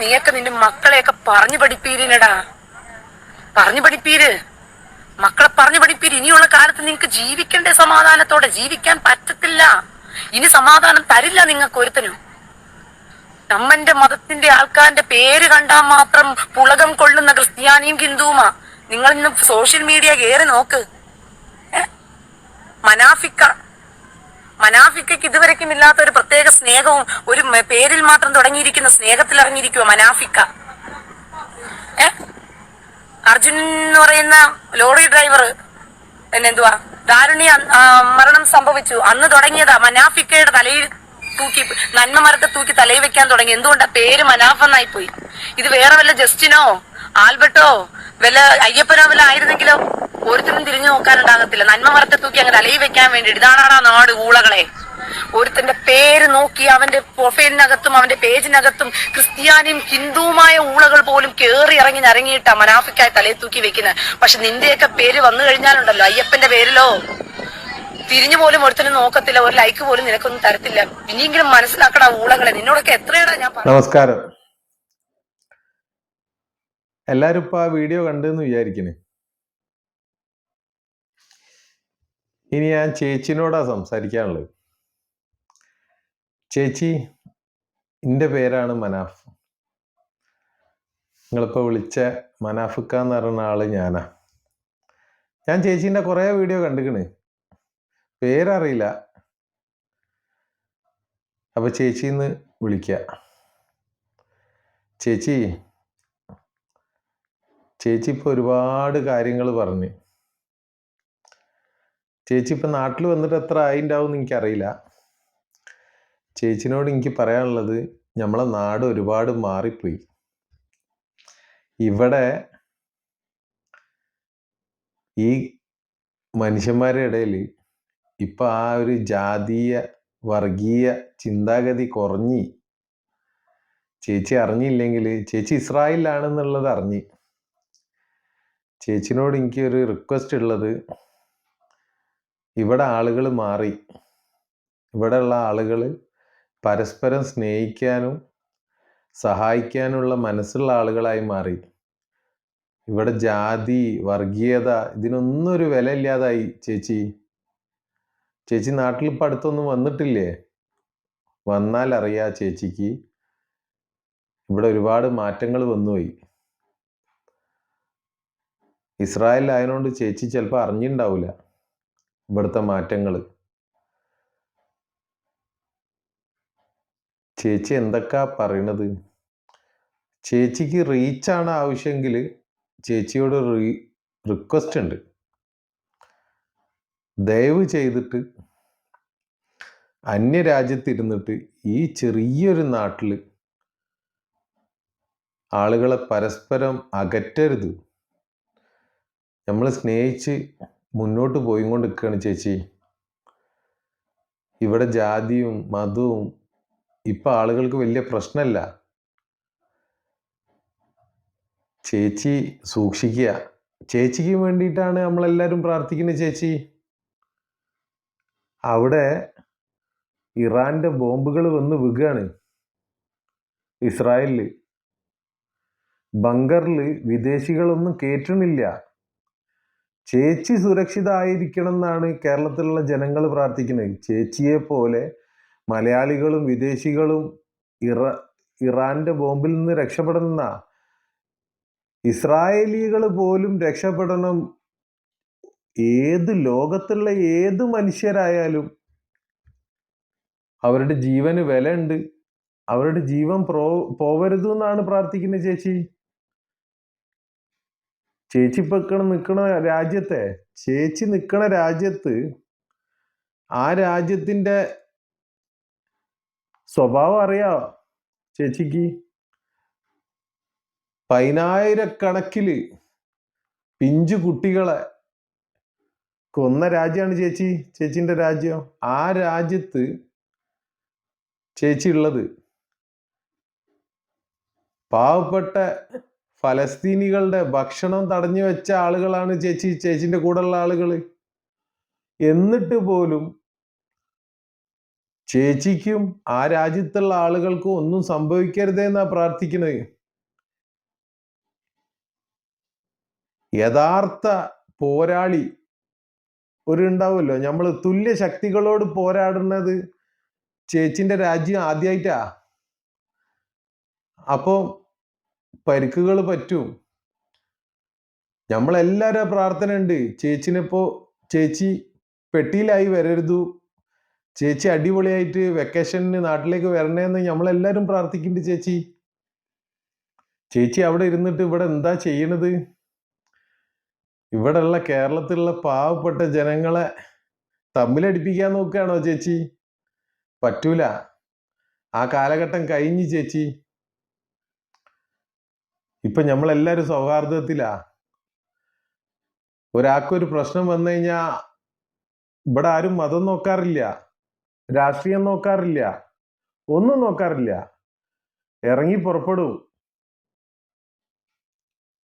നീയൊക്കെ നിന്റെ മക്കളെയൊക്കെ പറഞ്ഞു പഠിപ്പീരിനടാ. പറഞ്ഞു പഠിപ്പീര്. മക്കളെ പറഞ്ഞു പഠിപ്പീര്. ഇനിയുള്ള കാലത്ത് നിങ്ങൾക്ക് ജീവിക്കണ്ടേ സമാധാനത്തോടെ ജീവിക്കാൻ പറ്റത്തില്ല. ഇനി സമാധാനം തരില്ല നിങ്ങൾക്ക് ഒരുത്തനും. നമ്മന്റെ മതത്തിന്റെ ആൾക്കാരുടെ പേര് കണ്ടാൽ മാത്രം പുളകം കൊള്ളുന്ന ക്രിസ്ത്യാനിയും ഹിന്ദുവുമാ. നിങ്ങൾ ഇന്ന് സോഷ്യൽ മീഡിയ കയറി നോക്ക്. മനാഫിക്ക മനാഫിക്കയ്ക്ക് ഇതുവരെക്കും ഇല്ലാത്ത ഒരു പ്രത്യേക സ്നേഹവും ഒരു പേരിൽ മാത്രം തുടങ്ങിയിരിക്കുന്ന സ്നേഹത്തിൽ ഇറങ്ങിയിരിക്കുക മനാഫിക്ക. ഏ? അർജുൻ എന്ന് പറയുന്ന ലോറി ഡ്രൈവർ എന്നെന്തുവാ ദാരുണി മരണം സംഭവിച്ചു. അന്ന് തുടങ്ങിയതാ മനാഫിക്കയുടെ തലയിൽ തൂക്കി നന്മ മരത്തെ തൂക്കി തലയിൽ വെക്കാൻ തുടങ്ങി. എന്തുകൊണ്ടാ പേര് മനാഫ് എന്നായി പോയി ഇത് വേറെ വല്ല ജസ്റ്റിനോ ആൽബർട്ടോ വല്ല അയ്യപ്പനോ വല്ല ആയിരുന്നെങ്കിലോ? ഒരുത്തരും തിരിഞ്ഞു നോക്കാനുണ്ടാകത്തില്ല. നന്മ മറത്തെ തൂക്കി അങ്ങ് തലയിൽ വെക്കാൻ വേണ്ടിയിട്ട് ഇതാണാടാ നാട് ഊളകളെ. ഒരുത്തന്റെ പേര് നോക്കി അവന്റെ പ്രൊഫൈലിനകത്തും അവന്റെ പേജിനകത്തും ക്രിസ്ത്യാനിയും ഹിന്ദുവുമായ ഊളകൾ പോലും കേറി ഇറങ്ങി നിറങ്ങിയിട്ടാ മനാഫിക്കായി തലയിൽ തൂക്കി വെക്കുന്നത് പക്ഷെ നിന്റെയൊക്കെ പേര് വന്നു കഴിഞ്ഞാലുണ്ടല്ലോ അയ്യപ്പന്റെ പേരിലോ? തിരിഞ്ഞു പോലും ഒരുത്തനും നോക്കത്തില്ല. ഒരു ലൈക്ക് പോലും നിനക്കൊന്നും തരത്തില്ല. ഇനിയെങ്കിലും മനസ്സിലാക്കടാ ഊളകളെ. നിന്നോടൊക്കെ എത്രയാണ് ഞാൻ? നമസ്കാരം. എല്ലാരും ഇപ്പൊ ആ വീഡിയോ കണ്ടെന്ന് വിചാരിക്കണേ ഇനി ഞാൻ ചേച്ചിനോടാ സംസാരിക്കാനുള്ളത്. ചേച്ചി എന്റെ പേരാണ് മനാഫ്. നിങ്ങളിപ്പോൾ വിളിച്ച മനാഫിക്ക എന്ന് പറയുന്ന ആൾ ഞാനാ. ഞാൻ ചേച്ചീന്റെ കുറേ വീഡിയോ കണ്ടിക്കണ്. പേരറിയില്ല. അപ്പൊ ചേച്ചിന്ന് വിളിക്കുക ചേച്ചി ചേച്ചി ഇപ്പൊ ഒരുപാട് കാര്യങ്ങൾ പറഞ്ഞു. ചേച്ചി ഇപ്പം നാട്ടിൽ വന്നിട്ട് എത്ര ആയിണ്ടാവും എനിക്കറിയില്ല. ചേച്ചിനോട് എനിക്ക് പറയാനുള്ളത് നമ്മളെ നാട് ഒരുപാട് മാറിപ്പോയി. ഇവിടെ ഈ മനുഷ്യന്മാരുടെ ഇടയിൽ ഇപ്പം ആ ഒരു ജാതീയ വർഗീയ ചിന്താഗതി കുറഞ്ഞി ചേച്ചി അറിഞ്ഞില്ലെങ്കിൽ ചേച്ചി ഇസ്രായേലിലാണെന്നുള്ളത് അറിഞ്ഞ് ചേച്ചിനോട് എനിക്ക് ഒരു റിക്വസ്റ്റ് ഉള്ളത് ഇവിടെ ആളുകൾ മാറി. ഇവിടെയുള്ള ആളുകൾ പരസ്പരം സ്നേഹിക്കാനും സഹായിക്കാനുള്ള മനസ്സുള്ള ആളുകളായി മാറി. ഇവിടെ ജാതി വർഗീയത ഇതിനൊന്നും ഒരു വില ഇല്ലാതായി ചേച്ചി. ചേച്ചി നാട്ടിൽ ഇപ്പം അടുത്തൊന്നും വന്നിട്ടില്ലേ? വന്നാൽ അറിയാ ചേച്ചിക്ക്. ഇവിടെ ഒരുപാട് മാറ്റങ്ങൾ വന്നുപോയി. ഇസ്രായേൽ ആയതുകൊണ്ട് ചേച്ചി ചിലപ്പോൾ അറിഞ്ഞിണ്ടാവില്ല ഇവിടുത്തെ മാറ്റങ്ങൾ ചേച്ചി എന്തൊക്കെയാ പറയണത്? ചേച്ചിക്ക് റീച്ചാണ് ആവശ്യമെങ്കിൽ ചേച്ചിയോട് റീ റിക്വസ്റ്റ് ഉണ്ട്. ദയവ് ചെയ്തിട്ട് അന്യരാജ്യത്തിരുന്നിട്ട് ഈ ചെറിയൊരു നാട്ടിൽ ആളുകളെ പരസ്പരം അകറ്റരുത്. നമ്മൾ സ്നേഹിച്ച് മുന്നോട്ട് പോയിക്കൊണ്ട് നിൽക്കുകയാണ് ചേച്ചി. ഇവിടെ ജാതിയും മതവും ഇപ്പൊ ആളുകൾക്ക് വലിയ പ്രശ്നമല്ല ചേച്ചി സൂക്ഷിക്കുക. ചേച്ചിക്ക് വേണ്ടിയിട്ടാണ് നമ്മളെല്ലാവരും പ്രാർത്ഥിക്കുന്നത് ചേച്ചി. അവിടെ ഇറാന്റെ ബോംബുകൾ വന്ന് വിൽക്കുകയാണ് ഇസ്രായേലിൽ. ബങ്കറിൽ വിദേശികളൊന്നും കയറ്റണില്ല ചേച്ചി സുരക്ഷിതമായിരിക്കണം എന്നാണ് കേരളത്തിലുള്ള ജനങ്ങൾ പ്രാർത്ഥിക്കുന്നത്. ചേച്ചിയെ പോലെ മലയാളികളും വിദേശികളും ഇറ ഇറാന്റെ ബോംബിൽ നിന്ന് രക്ഷപ്പെടുന്ന ഇസ്രായേലികൾ പോലും രക്ഷപ്പെടണം. ഏത് ലോകത്തുള്ള ഏത് മനുഷ്യരായാലും അവരുടെ ജീവന് വിലയുണ്ട്. അവരുടെ ജീവൻ പ്രോ പോവരുത് എന്നാണ് പ്രാർത്ഥിക്കുന്നത് ചേച്ചി. ചേച്ചി ഇപ്പൊ നിൽക്കണ രാജ്യത്തെ ചേച്ചി നിക്കണ രാജ്യത്ത് ആ രാജ്യത്തിന്റെ സ്വഭാവം അറിയാ ചേച്ചിക്ക്. പതിനായിരക്കണക്കിൽ പിഞ്ചു കുട്ടികളെ കൊന്ന രാജ്യമാണ് ചേച്ചി. ചേച്ചിന്റെ രാജ്യം. ആ രാജ്യത്ത് ചേച്ചി ഉള്ളത് പാവപ്പെട്ട ഫലസ്തീനികളുടെ ഭക്ഷണം തടഞ്ഞു വെച്ച ആളുകളാണ് ചേച്ചി ചേച്ചിന്റെ കൂടെയുള്ള ആളുകൾ എന്നിട്ട് പോലും ചേച്ചിക്കും ആ രാജ്യത്തുള്ള ആളുകൾക്കും ഒന്നും സംഭവിക്കരുതേ എന്നാ പ്രാർത്ഥിക്കുന്നത് യഥാർത്ഥ പോരാളി ഒരു ഉണ്ടാവുമല്ലോ നമ്മൾ തുല്യ ശക്തികളോട് പോരാടുന്നത് ചേച്ചിന്റെ രാജ്യം ആദ്യമായിട്ടാ അപ്പോ പരിക്കുകൾ പറ്റും. നമ്മളെല്ലാവരും പ്രാർത്ഥന ഉണ്ട്. ചേച്ചിനിപ്പോ ചേച്ചി പെട്ടിയിലായി വരരുത്. ചേച്ചി അടിപൊളിയായിട്ട് വെക്കേഷന് നാട്ടിലേക്ക് വരണേന്ന് നമ്മളെല്ലാരും പ്രാർത്ഥിക്കുന്നുണ്ട് ചേച്ചി. ചേച്ചി അവിടെ ഇരുന്നിട്ട് ഇവിടെ എന്താ ചെയ്യണത്? ഇവിടെയുള്ള കേരളത്തിലുള്ള പാവപ്പെട്ട ജനങ്ങളെ തമ്മിലടിപ്പിക്കാൻ നോക്കുകയാണോ ചേച്ചി? പറ്റൂല. ആ കാലഘട്ടം കഴിഞ്ഞു ചേച്ചി. ഇപ്പൊ നമ്മളെല്ലാരും സൗഹാർദ്ദത്തിലാ. ഒരാൾക്കൊരു പ്രശ്നം വന്നു കഴിഞ്ഞാ ഇവിടെ ആരും മതം നോക്കാറില്ല രാഷ്ട്രീയം നോക്കാറില്ല ഒന്നും നോക്കാറില്ല. ഇറങ്ങി പുറപ്പെടും.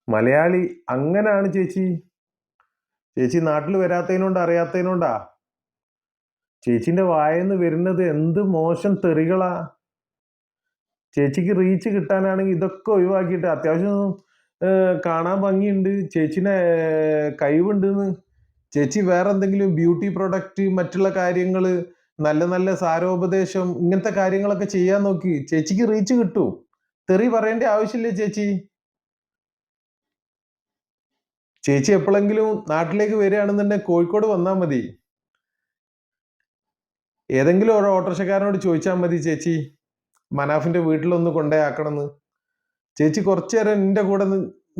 മലയാളി അങ്ങനാണ് ചേച്ചി. ചേച്ചി നാട്ടിൽ വരാത്തതിനോണ്ട് അറിയാത്തതിനോണ്ടാ ചേച്ചിന്റെ വായന്ന് വരുന്നത് എന്ത് മോശം തെറികളാ. ചേച്ചിക്ക് റീച്ച് കിട്ടാനാണെങ്കിൽ ഇതൊക്കെ ഒഴിവാക്കിയിട്ട് അത്യാവശ്യം കാണാൻ ഭംഗിയുണ്ട്. ചേച്ചിനെ കഴിവുണ്ടെന്ന്. ചേച്ചി വേറെ എന്തെങ്കിലും ബ്യൂട്ടി പ്രൊഡക്റ്റ് മറ്റുള്ള കാര്യങ്ങൾ നല്ല നല്ല സാരോപദേശം ഇങ്ങനത്തെ കാര്യങ്ങളൊക്കെ ചെയ്യാൻ നോക്കി. ചേച്ചിക്ക് റീച്ച് കിട്ടും. തെറി പറയേണ്ട ആവശ്യമില്ല ചേച്ചി? ചേച്ചി എപ്പോഴെങ്കിലും നാട്ടിലേക്ക് വരികയാണെന്നുണ്ടെങ്കിൽ കോഴിക്കോട് വന്നാൽ മതി. ഏതെങ്കിലും ഒരു ഓട്ടോറിക്ഷക്കാരനോട് ചോദിച്ചാൽ മതി ചേച്ചി. മനാഫിന്റെ വീട്ടിലൊന്ന് എന്ന് ചേച്ചി കുറച്ചു നേരം എന്റെ കൂടെ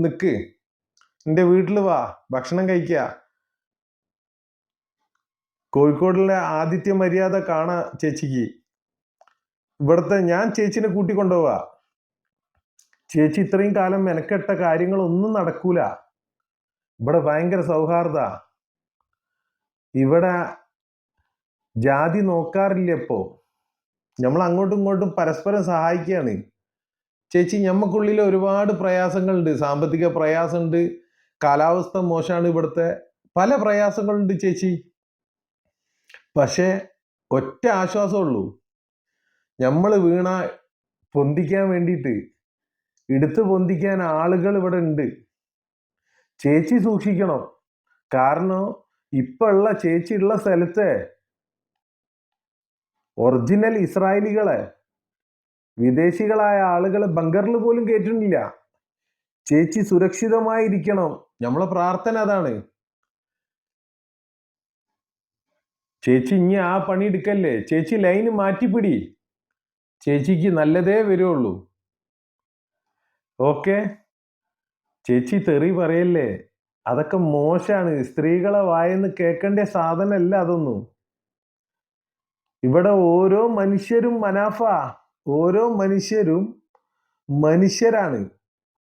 നിൽക്ക് എന്റെ വീട്ടിൽ വാ ഭക്ഷണം കഴിക്കുക കോഴിക്കോടിലെ ആദിത്യ മര്യാദ കാണാ ചേച്ചിക്ക്. ഇവിടുത്തെ ഞാൻ ചേച്ചിനെ കൂട്ടിക്കൊണ്ടുപോവാ ചേച്ചി ഇത്രയും കാലം മെനക്കെട്ട കാര്യങ്ങളൊന്നും നടക്കൂല. ഇവിടെ ഭയങ്കര സൗഹാർദ്ദ. ഇവിടെ ജാതി നോക്കാറില്ല ഇപ്പോ. നമ്മൾ അങ്ങോട്ടും ഇങ്ങോട്ടും പരസ്പരം സഹായിക്കുകയാണ്. ചേച്ചി ഞമ്മക്കുള്ളിൽ ഒരുപാട് പ്രയാസങ്ങളുണ്ട്. സാമ്പത്തിക പ്രയാസമുണ്ട്. കാലാവസ്ഥ മോശമാണ് ഇവിടുത്തെ. പല പ്രയാസങ്ങളുണ്ട് ചേച്ചി. പക്ഷേ ഒറ്റ ആശ്വാസമുള്ളൂ. നമ്മൾ വീണ പൊന്തിക്കാൻ വേണ്ടിയിട്ട് എടുത്ത് പൊന്തിക്കാൻ ആളുകൾ ഇവിടെ ഉണ്ട്. ചേച്ചി സൂക്ഷിക്കണം. കാരണം ഇപ്പൊ ഉള്ള ചേച്ചി ഉള്ള സ്ഥലത്തെ ഒറിജിനൽ ഇസ്രായേലികളെ വിദേശികളായ ആളുകളെ ബങ്കറിൽ പോലും കയറ്റുന്നില്ല ചേച്ചി സുരക്ഷിതമായിരിക്കണം. നമ്മളെ പ്രാർത്ഥന അതാണ്. ചേച്ചി ഇനി ആ പണി എടുക്കല്ലേ? ചേച്ചി ലൈന് മാറ്റിപ്പിടി. ചേച്ചിക്ക് നല്ലതേ വരുള്ളൂ. ഓക്കെ? ചേച്ചി തെറി പറയല്ലേ? അതൊക്കെ മോശാണ്. സ്ത്രീകളെ വായെന്ന് കേൾക്കേണ്ട സാധനമല്ല അതൊന്നും. ഇവിടെ ഓരോ മനുഷ്യരും മനാഫ. ഓരോ മനുഷ്യരും മനുഷ്യരാണ്.